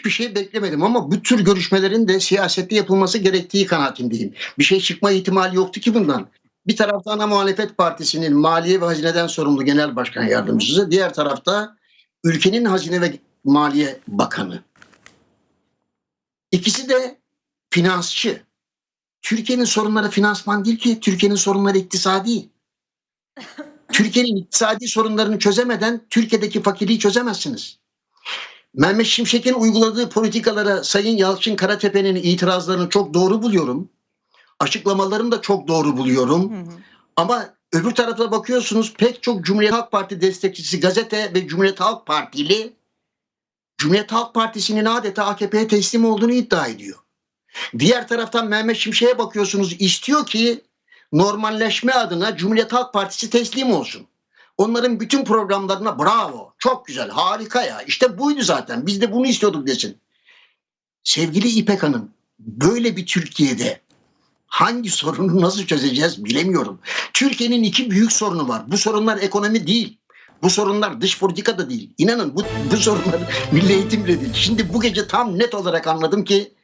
hiçbir şey beklemedim ama bu tür görüşmelerin de siyasette yapılması gerektiği kanaatindeyim. Bir şey çıkma ihtimali yoktu ki bundan. Bir tarafta ana muhalefet partisinin maliye ve hazineden sorumlu genel başkan yardımcısı, diğer tarafta ülkenin hazine ve maliye bakanı. İkisi de finansçı. Türkiye'nin sorunları finansman değil ki, Türkiye'nin sorunları iktisadi. Türkiye'nin iktisadi sorunlarını çözemeden Türkiye'deki fakirliği çözemezsiniz. Mehmet Şimşek'in uyguladığı politikalara Sayın Yalçın Karatepe'nin itirazlarını çok doğru buluyorum. Açıklamalarını da çok doğru buluyorum. Hı hı. Ama öbür tarafa bakıyorsunuz pek çok Cumhuriyet Halk Parti destekçisi gazete ve Cumhuriyet Halk Partili Cumhuriyet Halk Partisi'nin adeta AKP'ye teslim olduğunu iddia ediyor. Diğer taraftan Mehmet Şimşek'e bakıyorsunuz istiyor ki normalleşme adına Cumhuriyet Halk Partisi teslim olsun. Onların bütün programlarına bravo, çok güzel, harika ya. İşte buydu zaten. Biz de bunu istiyorduk desin. Sevgili İpek Hanım, böyle bir Türkiye'de hangi sorunu nasıl çözeceğiz bilemiyorum. Türkiye'nin iki büyük sorunu var. Bu sorunlar ekonomi değil. Bu sorunlar dış politika da değil. İnanın bu, bu sorunlar milli eğitim de değil. Şimdi bu gece tam net olarak anladım ki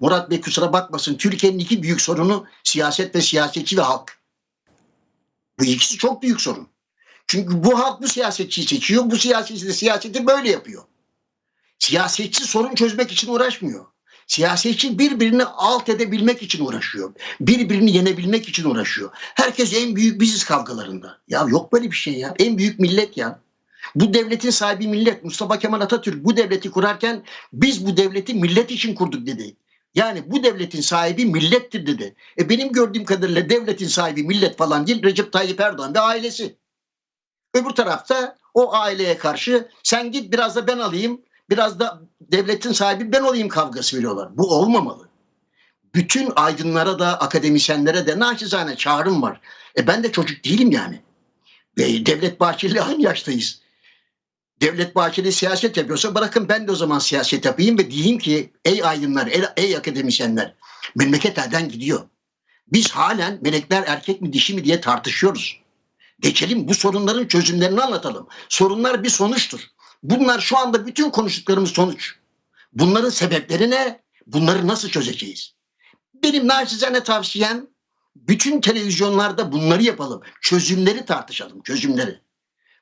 Murat Bey kusura bakmasın Türkiye'nin iki büyük sorunu siyaset ve siyasetçi ve halk. Bu ikisi çok büyük sorun. Çünkü bu halk bu siyasetçiyi seçiyor. Bu siyasetçi de siyaseti böyle yapıyor. Siyasetçi sorun çözmek için uğraşmıyor. Siyasetçi birbirini alt edebilmek için uğraşıyor. Birbirini yenebilmek için uğraşıyor. Herkes en büyük biziz kavgalarında. Ya yok böyle bir şey ya. En büyük millet ya. Bu devletin sahibi millet. Mustafa Kemal Atatürk bu devleti kurarken biz bu devleti millet için kurduk dedi. Yani bu devletin sahibi millettir dedi. E benim gördüğüm kadarıyla devletin sahibi millet falan değil Recep Tayyip Erdoğan ve ailesi. Öbür tarafta o aileye karşı sen git biraz da ben alayım, biraz da devletin sahibi ben olayım kavgası veriyorlar. Bu olmamalı. Bütün aydınlara da akademisyenlere de naçizane çağrım var. E ben de çocuk değilim yani. E, Devlet Bahçeli aynı yaştayız. Devlet Bahçeli siyaset yapıyorsa bırakın ben de o zaman siyaset yapayım ve diyeyim ki ey aydınlar, ey, ey akademisyenler memleket elden gidiyor. Biz halen melekler erkek mi dişi mi diye tartışıyoruz. Geçelim bu sorunların çözümlerini anlatalım. Sorunlar bir sonuçtur. Bunlar şu anda bütün konuştuklarımız sonuç. Bunların sebepleri ne? Bunları nasıl çözeceğiz? Benim naçizane tavsiyem bütün televizyonlarda bunları yapalım. Çözümleri tartışalım, çözümleri.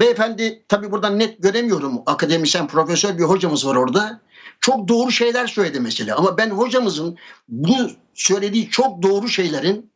Beyefendi tabii buradan net göremiyorum. Akademisyen, profesör bir hocamız var orada. Çok doğru şeyler söyledi mesela. Ama ben hocamızın bu söylediği çok doğru şeylerin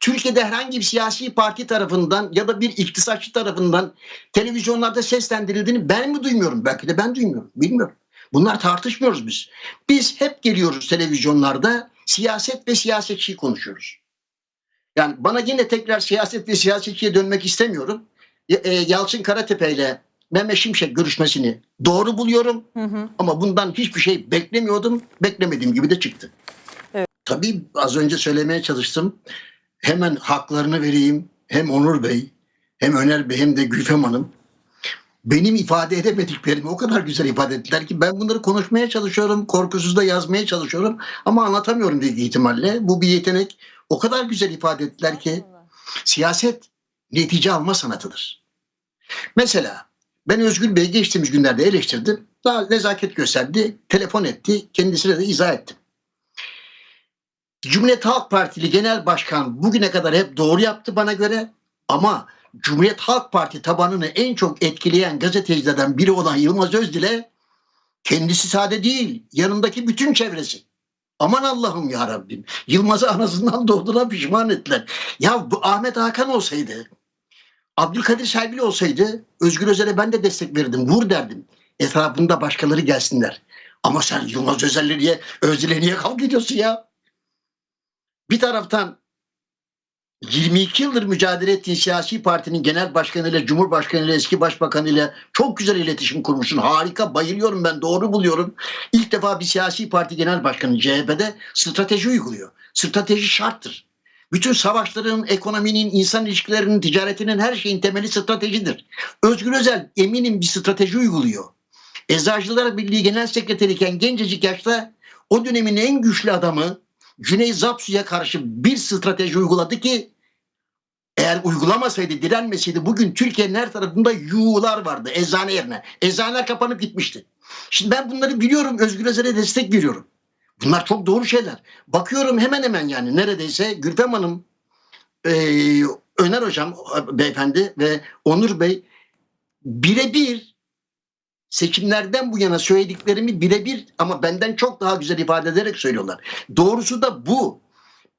Türkiye'de herhangi bir siyasi parti tarafından ya da bir iktisatçı tarafından televizyonlarda seslendirildiğini ben mi duymuyorum? Belki de ben duymuyorum. Bilmiyorum. Bunlar tartışmıyoruz biz. Biz hep geliyoruz televizyonlarda siyaset ve siyasetçiyi konuşuyoruz. Yani bana yine tekrar siyaset ve siyasetçiye dönmek istemiyorum. E, Yalçın Karatepe ile Mehmet Şimşek görüşmesini doğru buluyorum. Hı hı. Ama bundan hiçbir şey beklemiyordum. Beklemediğim gibi de çıktı. Evet. Tabii az önce söylemeye çalıştım. Hemen haklarını vereyim. Hem Onur Bey, hem Öner Bey, hem de Gülfem Hanım. Benim ifade edemediklerimi o kadar güzel ifade ettiler ki ben bunları konuşmaya çalışıyorum. Korkusuz da yazmaya çalışıyorum. Ama anlatamıyorum büyük ihtimalle. Bu bir yetenek. O kadar güzel ifade ettiler ki siyaset netice alma sanatıdır. Mesela ben Özgür Bey'i geçtiğimiz günlerde eleştirdim. Daha nezaket gösterdi, telefon etti, kendisine de izah ettim. Cumhuriyet Halk Partili Genel Başkan bugüne kadar hep doğru yaptı bana göre ama Cumhuriyet Halk Parti tabanını en çok etkileyen gazetecilerden biri olan Yılmaz Özdil'e kendisi sade değil, yanındaki bütün çevresi. Aman Allah'ım ya Rabbim. Yılmaz'ı anasından doğduğuna pişman ettiler. Ya bu Ahmet Hakan olsaydı, Abdülkadir Selvi olsaydı Özgür Özel'e ben de destek verirdim. Vur derdim. Etrafında başkaları gelsinler. Ama sen Yılmaz Özel'le niye, Özdil'e niye kavga ediyorsun ya? Bir taraftan 22 yıldır mücadele ettiğin siyasi partinin genel başkanıyla, cumhurbaşkanıyla, eski başbakanıyla çok güzel iletişim kurmuşsun. Harika, bayılıyorum ben, doğru buluyorum. İlk defa bir siyasi parti genel başkanı CHP'de strateji uyguluyor. Strateji şarttır. Bütün savaşların, ekonominin, insan ilişkilerinin, ticaretinin her şeyin temeli stratejidir. Özgür Özel eminim bir strateji uyguluyor. Eczacılar Birliği Genel Sekreteriyken gencecik yaşta o dönemin en güçlü adamı Cüneyt Zapsu'ya karşı bir strateji uyguladı ki eğer uygulamasaydı, direnmeseydi bugün Türkiye'nin her tarafında yuğular vardı eczane yerine. Eczaneler kapanıp gitmişti. Şimdi ben bunları biliyorum. Özgür Özel'e destek veriyorum. Bunlar çok doğru şeyler. Bakıyorum hemen hemen yani neredeyse Gülfem Hanım, e, Öner Hocam beyefendi ve Onur Bey birebir seçimlerden bu yana söylediklerimi birebir ama benden çok daha güzel ifade ederek söylüyorlar. Doğrusu da bu.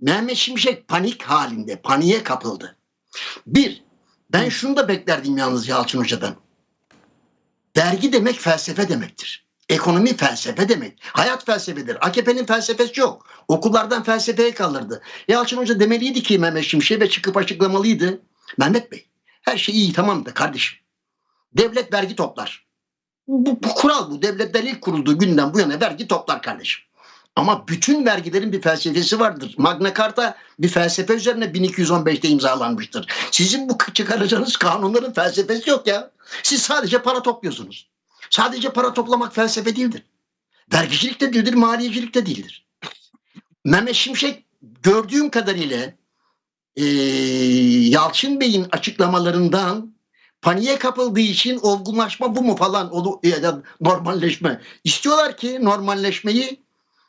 Mehmet Şimşek panik halinde, paniğe kapıldı. Bir, ben şunu da beklerdim yalnız Yalçın Hoca'dan. Vergi demek felsefe demektir. Ekonomi felsefe demek. Hayat felsefedir. AKP'nin felsefesi yok. Okullardan felsefeye kaldırdı. Yalçın Hoca demeliydi ki Mehmet Şimşek ve çıkıp açıklamalıydı. Mehmet Bey her şey iyi tamam da kardeşim. Devlet vergi toplar. Bu, bu kural bu. Devletler ilk kurulduğu günden bu yana vergi toplar kardeşim. Ama bütün vergilerin bir felsefesi vardır. Magna Carta bir felsefe üzerine 1215'te imzalanmıştır. Sizin bu çıkaracağınız kanunların felsefesi yok ya. Siz sadece para topluyorsunuz. Sadece para toplamak felsefe değildir. Vergicilik de değildir, maliyecilik de değildir. Mehmet Şimşek gördüğüm kadarıyla e, Yalçın Bey'in açıklamalarından paniğe kapıldığı için olgunlaşma bu mu falan olu, ya normalleşme. İstiyorlar ki normalleşmeyi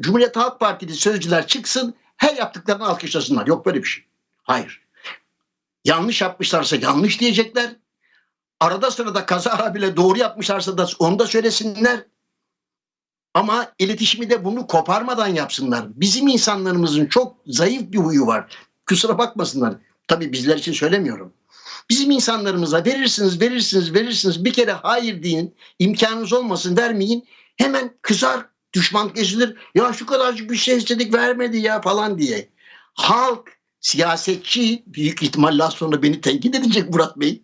Cumhuriyet Halk Partili sözcüler çıksın her yaptıklarını alkışlasınlar. Yok böyle bir şey. Hayır. Yanlış yapmışlarsa yanlış diyecekler. Arada sırada kaza bile doğru yapmışlarsa da onu da söylesinler. Ama iletişimi de bunu koparmadan yapsınlar. Bizim insanlarımızın çok zayıf bir huyu var. Kusura bakmasınlar. Tabii bizler için söylemiyorum. Bizim insanlarımıza verirsiniz, verirsiniz, verirsiniz. Bir kere hayır deyin. imkanınız olmasın vermeyin. Hemen kızar, düşman kesilir. Ya şu kadarcık bir şey istedik vermedi ya falan diye. Halk, siyasetçi büyük ihtimalle az sonra beni tenkit edecek Murat Bey.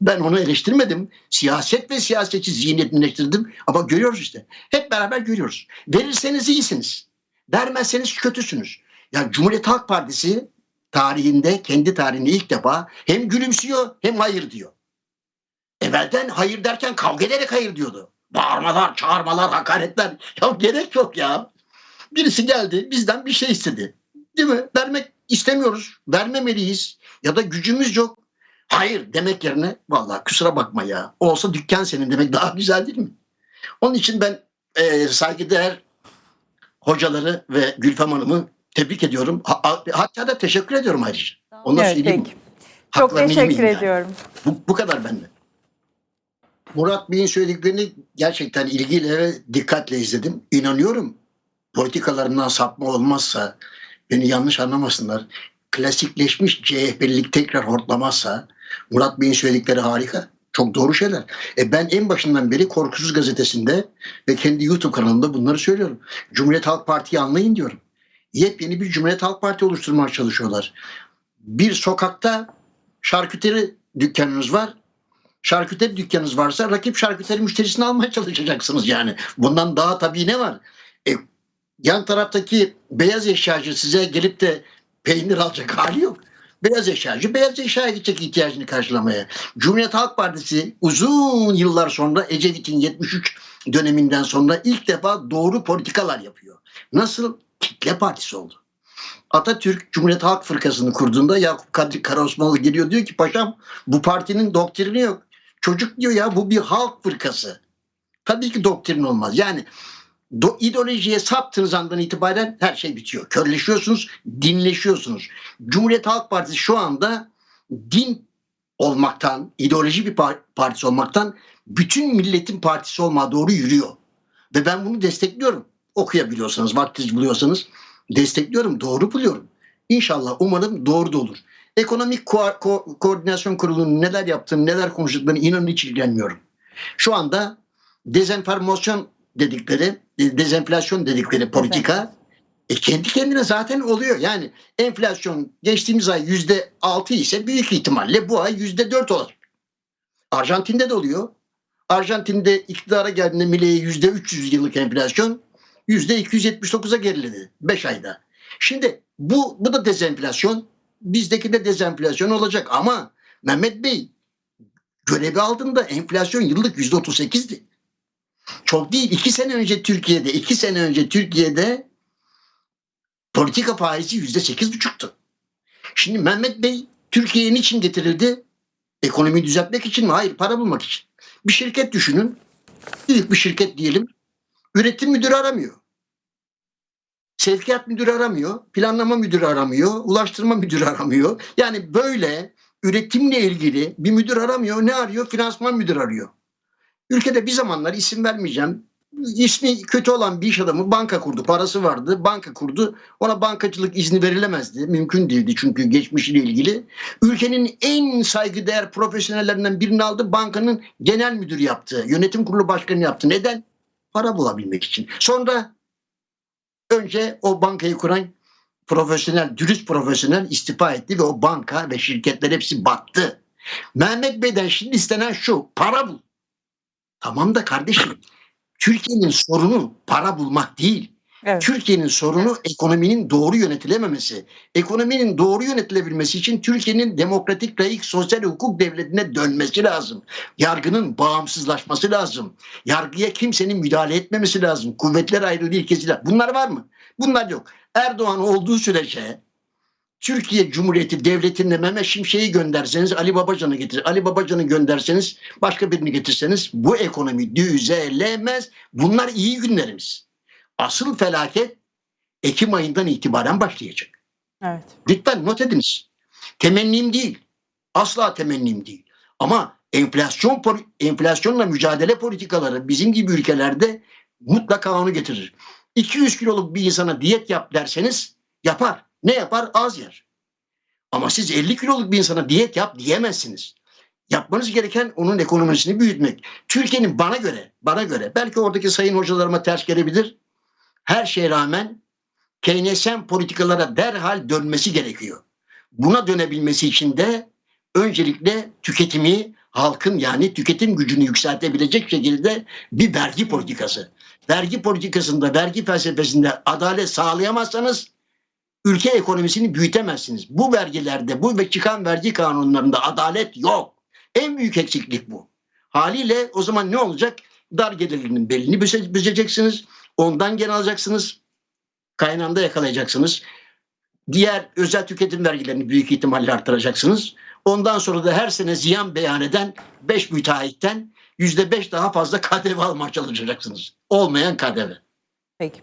Ben onu eleştirmedim. Siyaset ve siyasetçi zihniyetini eleştirdim. Ama görüyoruz işte. Hep beraber görüyoruz. Verirseniz iyisiniz. Vermezseniz kötüsünüz. Yani Cumhuriyet Halk Partisi tarihinde, kendi tarihinde ilk defa hem gülümsüyor hem hayır diyor. Evvelden hayır derken kavga ederek hayır diyordu. Bağırmalar, çağırmalar, hakaretler. Ya gerek yok ya. Birisi geldi bizden bir şey istedi. Değil mi? Vermek istemiyoruz. Vermemeliyiz. Ya da gücümüz yok. Hayır demek yerine vallahi kusura bakma ya. Olsa dükkan senin demek daha güzel değil mi? Onun için ben e, saygıdeğer hocaları ve Gülfem Hanım'ı tebrik ediyorum. Ha- hatta da teşekkür ediyorum ayrıca. Onu da Evet, söyleyeyim. peki. Çok teşekkür yemeyeyim yani. ediyorum. Bu, bu kadar bende. Murat Bey'in söylediklerini gerçekten ilgiyle ve dikkatle izledim. İnanıyorum politikalarından sapma olmazsa, beni yanlış anlamasınlar, klasikleşmiş CHP'lilik tekrar hortlamazsa Murat Bey'in söyledikleri harika. Çok doğru şeyler. E ben en başından beri Korkusuz Gazetesi'nde ve kendi YouTube kanalımda bunları söylüyorum. Cumhuriyet Halk Parti'yi anlayın diyorum. Yepyeni bir Cumhuriyet Halk Parti oluşturmaya çalışıyorlar. Bir sokakta şarküteri dükkanınız var şarküteri dükkanınız varsa rakip şarküteri müşterisini almaya çalışacaksınız yani. Bundan daha tabii ne var? E, yan taraftaki beyaz eşyacı size gelip de peynir alacak hali yok. Beyaz eşyacı beyaz eşyaya gidecek ihtiyacını karşılamaya. Cumhuriyet Halk Partisi uzun yıllar sonra Ecevit'in 73 döneminden sonra ilk defa doğru politikalar yapıyor. Nasıl? Kitle partisi oldu. Atatürk Cumhuriyet Halk Fırkası'nı kurduğunda Yakup Kadri Karaosmanoğlu geliyor diyor ki paşam bu partinin doktrini yok. Çocuk diyor ya bu bir halk fırkası. Tabii ki doktrin olmaz. Yani do, ideolojiye saptığınız andan itibaren her şey bitiyor. Körleşiyorsunuz, dinleşiyorsunuz. Cumhuriyet Halk Partisi şu anda din olmaktan, ideoloji bir par- partisi olmaktan bütün milletin partisi olmaya doğru yürüyor. Ve ben bunu destekliyorum. Okuyabiliyorsanız, vaktiniz buluyorsanız destekliyorum, doğru buluyorum. İnşallah umarım doğru da olur. Ekonomik Ko- Ko- Koordinasyon Kurulu'nun neler yaptığını, neler konuştuklarını inanın hiç ilgilenmiyorum. Şu anda dezenformasyon dedikleri, dezenflasyon dedikleri politika e, kendi kendine zaten oluyor. Yani enflasyon geçtiğimiz ay yüzde altı ise büyük ihtimalle bu ay yüzde dört olacak. Arjantin'de de oluyor. Arjantin'de iktidara geldiğinde Mile'ye yüzde 300 yıllık enflasyon 279'a geriledi 5 ayda. Şimdi bu, bu da dezenflasyon. Bizdeki de dezenflasyon olacak ama Mehmet Bey görevi aldığında enflasyon yıllık yüzde 38'di. Çok değil. iki sene önce Türkiye'de, iki sene önce Türkiye'de politika faizi yüzde sekiz buçuktu. Şimdi Mehmet Bey Türkiye'ye niçin getirildi? Ekonomiyi düzeltmek için mi? Hayır, para bulmak için. Bir şirket düşünün. Büyük bir şirket diyelim. Üretim müdürü aramıyor. Sevkiyat müdürü aramıyor. Planlama müdürü aramıyor. Ulaştırma müdürü aramıyor. Yani böyle üretimle ilgili bir müdür aramıyor. Ne arıyor? Finansman müdürü arıyor. Ülkede bir zamanlar isim vermeyeceğim. İsmi kötü olan bir iş adamı banka kurdu. Parası vardı. Banka kurdu. Ona bankacılık izni verilemezdi. Mümkün değildi çünkü geçmişiyle ilgili. Ülkenin en saygıdeğer profesyonellerinden birini aldı. Bankanın genel müdürü yaptı. Yönetim kurulu başkanı yaptı. Neden? Para bulabilmek için. Sonra önce o bankayı kuran profesyonel, dürüst profesyonel istifa etti ve o banka ve şirketler hepsi battı. Mehmet Bey'den şimdi istenen şu, para bul. Tamam da kardeşim, Türkiye'nin sorunu para bulmak değil. Evet. Türkiye'nin sorunu ekonominin doğru yönetilememesi. Ekonominin doğru yönetilebilmesi için Türkiye'nin demokratik, layık, sosyal hukuk devletine dönmesi lazım. Yargının bağımsızlaşması lazım. Yargıya kimsenin müdahale etmemesi lazım. Kuvvetler ayrılığı ilkesiyle. Bunlar var mı? Bunlar yok. Erdoğan olduğu sürece Türkiye Cumhuriyeti Devleti'nde Mehmet Şimşek'i gönderseniz Ali Babacan'ı getirir. Ali Babacan'ı gönderseniz başka birini getirseniz bu ekonomi düzelemez. Bunlar iyi günlerimiz. Asıl felaket Ekim ayından itibaren başlayacak. Evet. Lütfen not ediniz. Temennim değil. Asla temennim değil. Ama enflasyon enflasyonla mücadele politikaları bizim gibi ülkelerde mutlaka onu getirir. 200 kiloluk bir insana diyet yap derseniz yapar. Ne yapar? Az yer. Ama siz 50 kiloluk bir insana diyet yap diyemezsiniz. Yapmanız gereken onun ekonomisini büyütmek. Türkiye'nin bana göre, bana göre belki oradaki sayın hocalarıma ters gelebilir. Her şeye rağmen Keynesyen politikalara derhal dönmesi gerekiyor. Buna dönebilmesi için de öncelikle tüketimi halkın yani tüketim gücünü yükseltebilecek şekilde bir vergi politikası. Vergi politikasında, vergi felsefesinde adalet sağlayamazsanız ülke ekonomisini büyütemezsiniz. Bu vergilerde, bu ve çıkan vergi kanunlarında adalet yok. En büyük eksiklik bu. Haliyle o zaman ne olacak? Dar gelirlinin belini büze- büzeceksiniz. Ondan gene alacaksınız kaynağında yakalayacaksınız. Diğer özel tüketim vergilerini büyük ihtimalle artıracaksınız. Ondan sonra da her sene ziyan beyan eden 5 müteahhitten %5 daha fazla KDV almaya çalışacaksınız. Olmayan KDV. Peki.